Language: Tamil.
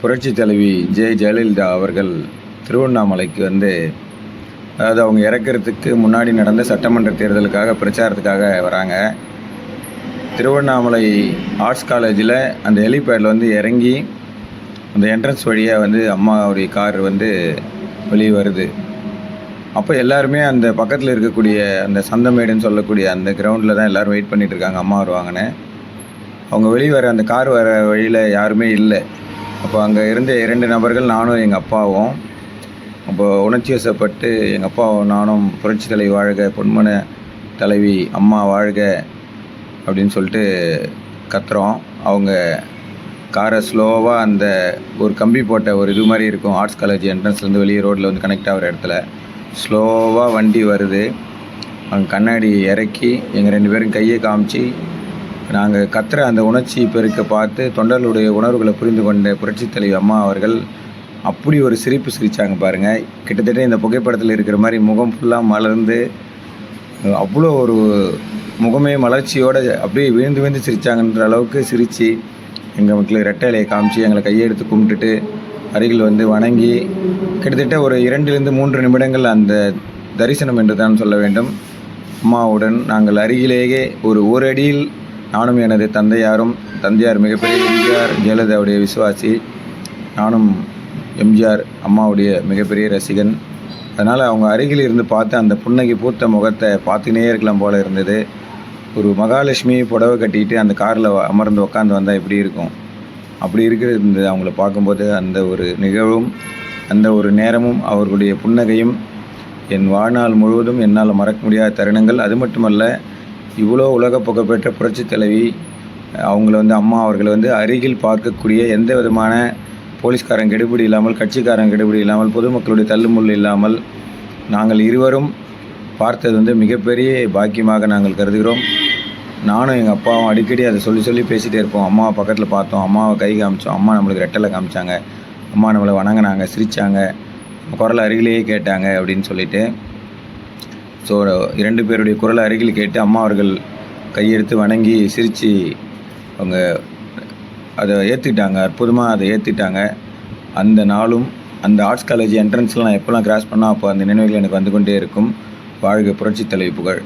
புரட்சி தலைவி ஜெ ஜெயலலிதா அவர்கள் திருவண்ணாமலைக்கு வந்து அதாவது அவங்க இறக்கிறதுக்கு முன்னாடி நடந்த சட்டமன்ற தேர்தலுக்காக பிரச்சாரத்துக்காக வராங்க. திருவண்ணாமலை ஆர்ட்ஸ் காலேஜில் அந்த ஹெலிபேடில் வந்து இறங்கி அந்த என்ட்ரன்ஸ் வழியாக வந்து அம்மாவுடைய கார் வந்து வெளியே வருது. அப்போ எல்லாருமே அந்த பக்கத்தில் இருக்கக்கூடிய அந்த சந்தமேடுன்னு சொல்லக்கூடிய அந்த கிரவுண்டில் தான் எல்லோரும் வெயிட் பண்ணிகிட்ருக்காங்க இருக்காங்க அம்மா வருவாங்கன்னு. அவங்க வெளியே வர அந்த கார் வர வழியில் யாருமே இல்லை. அப்போ அங்கே இருந்த இரண்டு நபர்கள் நானும் எங்கள் அப்பாவும். அப்போ உணர்ச்சி வசப்பட்டு எங்கள் அப்பாவும் நானும் புரட்சி தலைவி வாழ்க பொன்மன தலைவி அம்மா வாழ்க அப்படின்னு சொல்லிட்டு கத்துறோம். அவங்க காரை ஸ்லோவாக அந்த ஒரு கம்பி போட்ட ஒரு இது மாதிரி இருக்கும். ஆர்ட்ஸ் காலேஜ் என்ட்ரன்ஸ்லேருந்து வெளியே ரோட்டில் வந்து கனெக்ட் ஆகிற இடத்துல. ஸ்லோவாக வண்டி வருது. அவங்க கண்ணாடி இறக்கி எங்கள் ரெண்டு பேரும் கையை காமிச்சு நாங்கள் கத்துற அந்த உணர்ச்சி பெருக்க பார்த்து தொண்டர்களுடைய உணர்வுகளை புரிந்து கொண்ட புரட்சித் தலைவி அம்மா அவர்கள் அப்படி ஒரு சிரிப்பு சிரித்தாங்க பாருங்கள் கிட்டத்தட்ட இந்த புகைப்படத்தில் இருக்கிற மாதிரி முகம் ஃபுல்லாக மலர்ந்து அவ்வளோ ஒரு முகமே மலர்ச்சியோடு அப்படியே விழுந்து விழுந்து சிரித்தாங்கன்ற அளவுக்கு சிரித்து எங்கள் மக்கள் ரெட்டை இலையை காமிச்சு எங்களை கையெடுத்து கும்பிட்டுட்டு அருகில் வந்து வணங்கி கிட்டத்தட்ட ஒரு இரண்டிலிருந்து மூன்று நிமிடங்கள் அந்த தரிசனம் என்று தான் சொல்ல வேண்டும். அம்மாவுடன் நாங்கள் அருகிலேயே ஒரு ஒரு அடியில் நானும் எனது தந்தையாரும் தந்தையார் மிகப்பெரிய எம்ஜிஆர் ஜெயலலிதாவுடைய விசுவாசி நானும் எம்ஜிஆர் அம்மாவுடைய மிகப்பெரிய ரசிகன். அதனால் அவங்க அருகில் இருந்து பார்த்து அந்த புன்னகை பூத்த முகத்தை பார்த்துக்கினே இருக்கலாம் போல இருந்தது. ஒரு மகாலட்சுமி புடவை கட்டிக்கிட்டு அந்த காரில் அமர்ந்து உட்காந்து வந்தால் எப்படி இருக்கும்? அப்படி இருக்கிறது அவங்கள பார்க்கும்போது அந்த ஒரு நிகழ்வும் அந்த ஒரு நேரமும் அவர்களுடைய புன்னகையும் என் வாழ்நாள் முழுவதும் என்னால் மறக்க முடியாத தருணங்கள். அது மட்டுமல்ல இவ்வளோ உலக புகழ்பெற்ற புரட்சித் தலைவி அவங்கள வந்து அம்மா அவர்களை வந்து அருகில் பார்க்கக்கூடிய எந்த விதமான போலீஸ்காரன் கெடுபிடி இல்லாமல் கட்சிக்காரன் கெடுபிடி இல்லாமல் பொதுமக்களுடைய தள்ளுமுள் இல்லாமல் நாங்கள் இருவரும் பார்த்தது வந்து மிகப்பெரிய பாக்கியமாக நாங்கள் கருதுகிறோம். நானும் எங்கள் அப்பாவும் அடிக்கடி அதை சொல்லி சொல்லி பேசிகிட்டே இருப்போம். அம்மாவை பக்கத்தில் பார்த்தோம். அம்மாவை கை காமிச்சோம். அம்மா நம்மளுக்கு ரெட்டலை காமிச்சாங்க. அம்மா நம்மளை வணங்கினாங்க சிரித்தாங்க குரல் அருகிலேயே கேட்டாங்க அப்படின்னு சொல்லிட்டு ஸோ இரண்டு பேருடைய குரல் அருகில் கேட்டு அம்மா அவர்கள் கையெடுத்து வணங்கி சிரித்து அவங்க அதை ஏற்றுக்கிட்டாங்க அற்புதமாக அதை ஏற்றுக்கிட்டாங்க அந்த நாளும் அந்த ஆர்ட்ஸ் காலேஜ் என்ட்ரன்ஸில் நான் எப்போல்லாம் கிராஸ் பண்ணால் அப்போ அந்த நினைவுகள் எனக்கு வந்து கொண்டே இருக்கும். வாழ்க புரட்சித் தலைவி புகழ்.